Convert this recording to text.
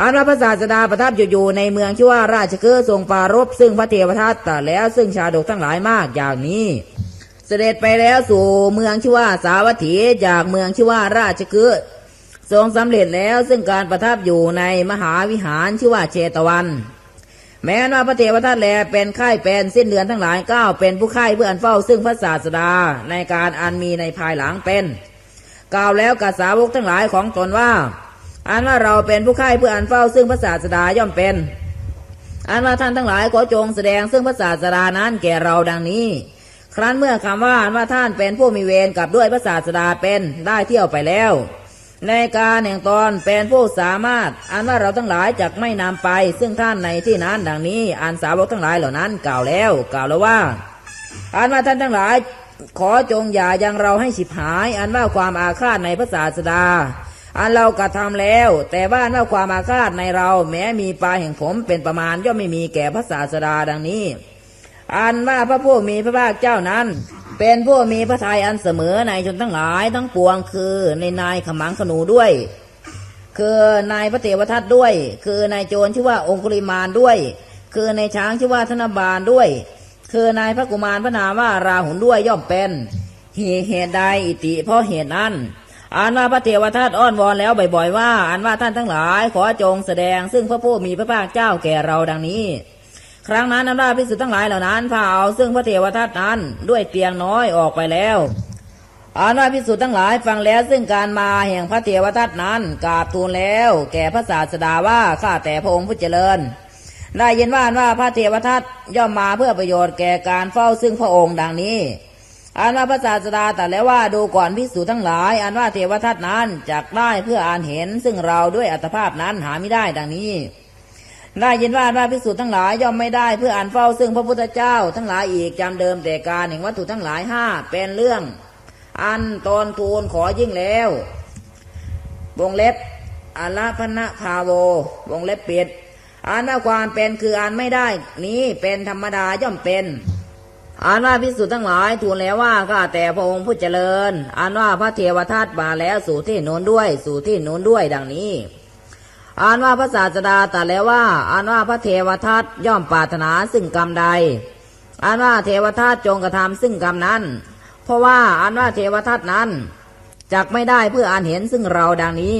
อันว่าพระศาสดาประทับอยู่ในเมืองชื่อว่าราชคือทรงปรารบซึ่งพระเทวทัตตรัสแล้วซึ่งชาดกทั้งหลายมากอย่างนี้ เสด็จไปแล้วสู่เมืองชื่อว่าสาวัตถีจากเมืองชื่อว่าราชคือทรงสำเร็จแล้วซึ่งการประทับอยู่ในมหาวิหารชื่อว่าเชตวัน แม้นว่าพระเทวทัตแลเป็นไข้เป็นสิ้นเดือนทั้งหลายก้าเป็นผู้ไข้เพื่ออันเฝ้าซึ่งพระศาสดาในการอันมีในภายหลังเป็น กล่าวแล้วกับสาวกทั้งหลายของตนว่า อันว่าเราเป็นผู้ไข้เพื่ออันเฝ้าซึ่งพระศาสดาย่อมเป็น อันว่าท่านทั้งหลายขอจงแสดงซึ่งพระศาสดานั้นแก่เราดังนี้ ครั้นเมื่อคำว่าอันว่าท่านเป็นผู้มีเวรกับด้วยพระศาสดาเป็นได้เที่ยวไปแล้ว ในการแห่งตอนเป็นผู้สามารถ อันว่าเราทั้งหลายจะไม่นำไป ซึ่งท่านในที่นั้นดังนี้อันสาวกทั้งหลายเหล่านั้นกล่าวแล้ว กล่าวแล้วว่าอันว่าท่านทั้งหลายขอจงอย่ายังเราให้ฉิบหาย อันว่าความอาฆาตในพระศาสดา อันเรากระทำแล้ว แต่ว่าอันว่าความอาฆาตในเรา แม้มีปลาแห่งผมเป็นประมาณย่อมไม่มีแก่พระศาสดาดังนี้ อันว่าพระผู้มีพระภาคเจ้านั้น เป็นผู้มีพระทัยอันเสมอในชนทั้งหลายทั้งปวงคือในนายขมังขนูด้วย คือนายพระเทวทัตด้วย คือนายโจรชื่อว่าองคุลิมานด้วย คือนายช้างชื่อว่าธนบาลด้วย คือนายพระกุมารพระนามว่าราหุลด้วยย่อมเป็นเหตุเหตุใดอิติเพราะเหตุนั้น อันว่าพระเทวทัตอ้อนวอนแล้วบ่อยๆว่า อันว่าท่านทั้งหลาย ขอจงแสดง ซึ่งพระผู้มีพระภาคเจ้าแก่เราดังนี้ ครั้งนั้นอันว่าพิสุทธ์ทั้งหลายเหล่านั้นพาเอาซึ่งพระเทวทัตนั้นด้วยเตียงน้อยออกไปแล้วอันว่าพิสุทธ์ทั้งหลายฟังแล้วซึ่งการมาแห่งพระเทวทัตนั้นกราบทูลแล้ว แก่พระศาสดาว่าข้าแต่พระองค์ผู้เจริญ ได้ยินว่าอันว่าพระเทวทัตย่อมมาเพื่อประโยชน์แก่การเฝ้าซึ่งพระองค์ดังนี้ อันว่าพระศาสดาตรัสแล้วว่าดูก่อนพิสูจทั้งหลาย อันว่าเทวทัตนั้นจักได้เพื่ออ่านเห็น ซึ่งเราด้วยอัตภาพนั้นหาไม่ได้ดังนี้ได้ยินว่าอันว่าพิสูจทั้งหลายย่อมไม่ได้เพื่ออ่านเฝ้าซึ่งพระพุทธเจ้าทั้งหลายอีกจำเดิมแต่การแห่งวัตถุทั้งหลายห้าเป็นเรื่อง อันตอนทูลขอยิ่งแล้ววงเล็บอาลาพนะพาโววงเล็บปิดอ่านว่าความเป็นคืออ่านไม่ได้ นี้เป็นธรรมดาย่อมเป็น อ่านว่าพิสุทธ์ทั้งหลายทูลแล้วว่าข้าแต่พระองค์ผู้เจริญอ่านว่าพระเทวทัตมาแล้วสู่ที่โน้นด้วยสู่ที่โน้นด้วยดังนี้อ่านว่าพระศาสดาตรัสแล้วว่าอ่านว่าพระเทวทัตย่อมปรารถนาซึ่งกรรมใดอ่านว่าเทวทัตจงกระทำซึ่งกรรมนั้น เพราะว่าอ่านว่าเทวทัตนั้นจักไม่ได้เพื่ออ่านเห็นซึ่งเราดังนี้